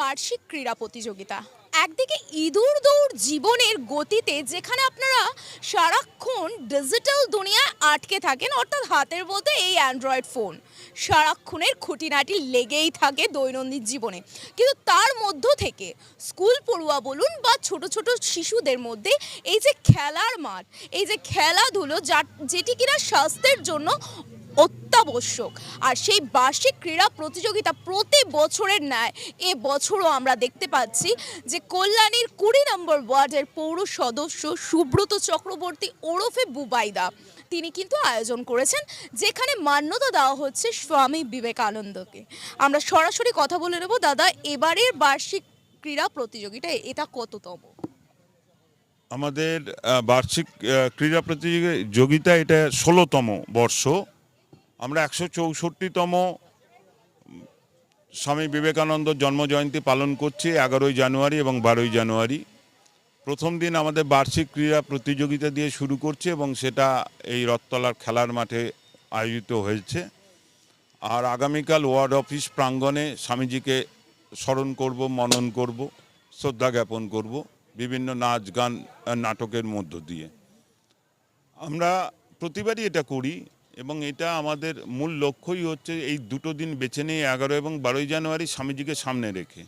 বার্ষিক ক্রীড়া প্রতিযোগিতা। একদিকে ইঁদুর দৌড় জীবনের গতিতে যেখানে আপনারা সারাক্ষণ ডিজিটাল দুনিয়ায় আটকে থাকেন, অর্থাৎ হাতের বলতে এই অ্যান্ড্রয়েড ফোন, সারাক্ষণের খুঁটিনাটি লেগেই থাকে দৈনন্দিন জীবনে। কিন্তু তার মধ্য থেকে স্কুল পড়ুয়া বলুন বা ছোট ছোট শিশুদের মধ্যে এই যে খেলার মাঠ, এই যে খেলাধুলো যা যেটি কিনা স্বাস্থ্যের জন্য অত্যাবশ্যক। আর সেই বার্ষিক ক্রীড়া প্রতিযোগিতা প্রতি বছরের ন্যায় এ বছরও আমরা দেখতে পাচ্ছি যে কল্যাণীর কুড়ি নম্বর ওয়ার্ডের পৌর সদস্য সুব্রত চক্রবর্তী ওরফে বুবাইদা। তিনি কিন্তু আয়োজন করেছেন, যেখানে মান্যতা দেওয়া হচ্ছে স্বামী বিবেকানন্দকে। আমরা সরাসরি কথা বলে নেব, দাদা, এবারের বার্ষিক ক্রীড়া প্রতিযোগিতা এটা কততম? আমাদের বার্ষিক ক্রীড়া প্রতিযোগিতা এটা ষোলোতম বর্ষ। আমরা একশো চৌষট্টিতম স্বামী বিবেকানন্দ জন্মজয়ন্তী পালন করছি এগারোই জানুয়ারি এবং বারোই জানুয়ারি। প্রথম দিন আমাদের বার্ষিক ক্রীড়া প্রতিযোগিতা দিয়ে শুরু করছে এবং সেটা এই রথতলার খেলার মাঠে আয়োজিত হয়েছে। আর আগামীকাল ওয়ার্ড অফিস প্রাঙ্গণে স্বামীজিকে স্মরণ করব, মনন করব, শ্রদ্ধা জ্ঞাপন করব বিভিন্ন নাচ গান, নাটকের মধ্য দিয়ে। আমরা প্রতিবারই এটা করি। এবং এটা আমাদের মূল লক্ষ্যই হচ্ছে এই দুটো দিন বেছে নিয়ে এগারো এবং বারোই জানুয়ারি স্বামীজিকে সামনে রেখে।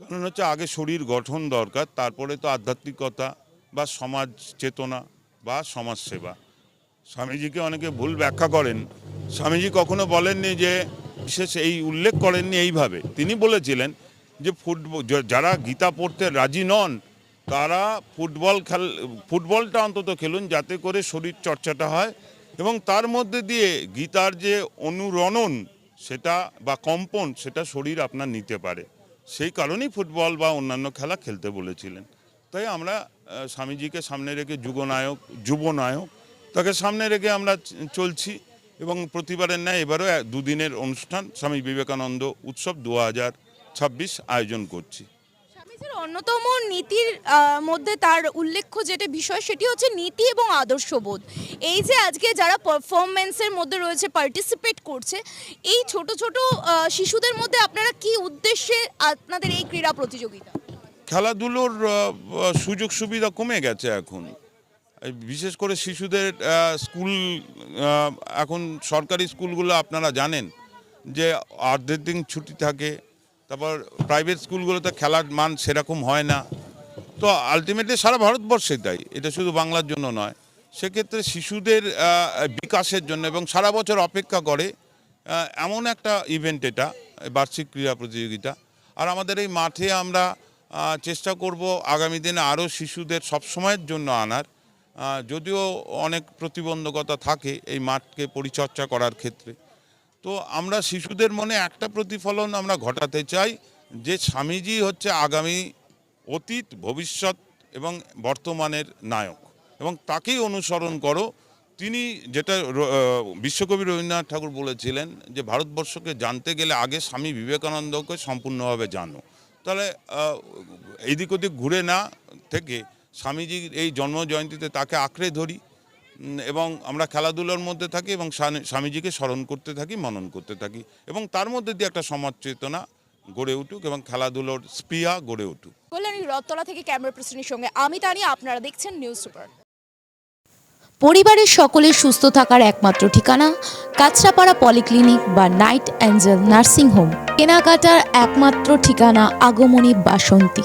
কারণ হচ্ছে আগে শরীর গঠন দরকার, তারপরে তো আধ্যাত্মিকতা বা সমাজ চেতনা বা সমাজ সেবা স্বামীজিকে অনেকে ভুল ব্যাখ্যা করেন। স্বামীজি কখনো বলেননি যে, বিশেষ এই উল্লেখ করেননি এইভাবে। তিনি বলেছিলেন যে, ফুটবল যারা গীতা পড়তে রাজি নন, তারা ফুটবল খেল, ফুটবলটা অন্তত খেলুন যাতে করে শরীর চর্চাটা হয় এবং তার মধ্যে দিয়ে গীতার যে অনুরণন সেটা বা কম্পন সেটা শরীর আপনার নিতে পারে। সেই কারণেই ফুটবল বা অন্যান্য খেলা খেলতে বলেছিলেন। তাই আমরা স্বামীজিকে সামনে রেখে যুগনায়ক যুবনায়ক, তাকে সামনে রেখে আমরা চলছি এবং প্রতিবারের ন্যায় এবারও দুদিনের অনুষ্ঠান স্বামী বিবেকানন্দ উৎসব দু হাজার ছাব্বিশ আয়োজন করছি। অন্যতম নীতির মধ্যে তার উল্লেখ্য যেটা বিষয় সেটি হচ্ছে নীতি এবং আদর্শবোধ। এই যে আজকে যারা পারফরমেন্সের মধ্যে রয়েছে পার্টিসিপেট করছে, এই ছোট ছোট শিশুদের মধ্যে আপনারা কি উদ্দেশ্যে আপনাদের এই ক্রীড়া প্রতিযোগিতা? খেলাধুলোর সুযোগ সুবিধা কমে গেছে এখন। বিশেষ করে শিশুদের স্কুল এখন সরকারি স্কুলগুলো আপনারা জানেন যে অর্ধেক দিন ছুটি থাকে তারপর প্রাইভেট স্কুলগুলোতে খেলার মান সেরকম হয় না। তো আলটিমেটলি সারা ভারতবর্ষে তাই। এটা শুধু বাংলার জন্য নয়। সেক্ষেত্রে শিশুদের বিকাশের জন্য এবং সারা বছর অপেক্ষা করে এমন একটা ইভেন্ট এটা বার্ষিক ক্রীড়া প্রতিযোগিতা। আর আমাদের এই মাঠে আমরা চেষ্টা করব আগামী দিনে আরও শিশুদের সবসময়ের জন্য আনার। যদিও অনেক প্রতিবন্ধকতা থাকে এই মাঠকে পরিচর্যা করার ক্ষেত্রে। তো আমরা শিশুদের মনে একটা প্রতিফলন আমরা ঘটাতে চাই যে স্বামীজি হচ্ছে আগামী অতীত, ভবিষ্যৎ এবং বর্তমানের নায়ক এবং তাকেই অনুসরণ করো। তিনি যেটা বিশ্বকবি রবীন্দ্রনাথ ঠাকুর বলেছিলেন যে ভারতবর্ষকে জানতে গেলে আগে স্বামী বিবেকানন্দকে সম্পূর্ণভাবে জানো। তাহলে এদিক ওদিক ঘুরে না থেকে স্বামীজির এই জন্ম জয়ন্তীতে তাকে আঁকড়ে ধরি। এবং আমরা খেলাধুলার মধ্যে থাকি এবং স্বামীজিকে স্মরণ করতে থাকি, মনন করতে থাকি। এবং তার মধ্যে দিয়ে একটা সমাজ চেতনা গড়ে উঠুক এবং খেলাধুলোর স্পৃহা গড়ে উঠুক। কল্যাণী রথতলা থেকে ক্যামেরা পার্সনের সঙ্গে আমি তানি আপনারা দেখছেন নিউজ সুপার পরিবারের সকলের সুস্থ থাকার একমাত্র ঠিকানা কাছড়াপাড়া পলিক্লিনিক বা নাইট অ্যাঞ্জেল নার্সিং হোম। কেনাকাটার একমাত্র ঠিকানা আগমনী বাসন্তী।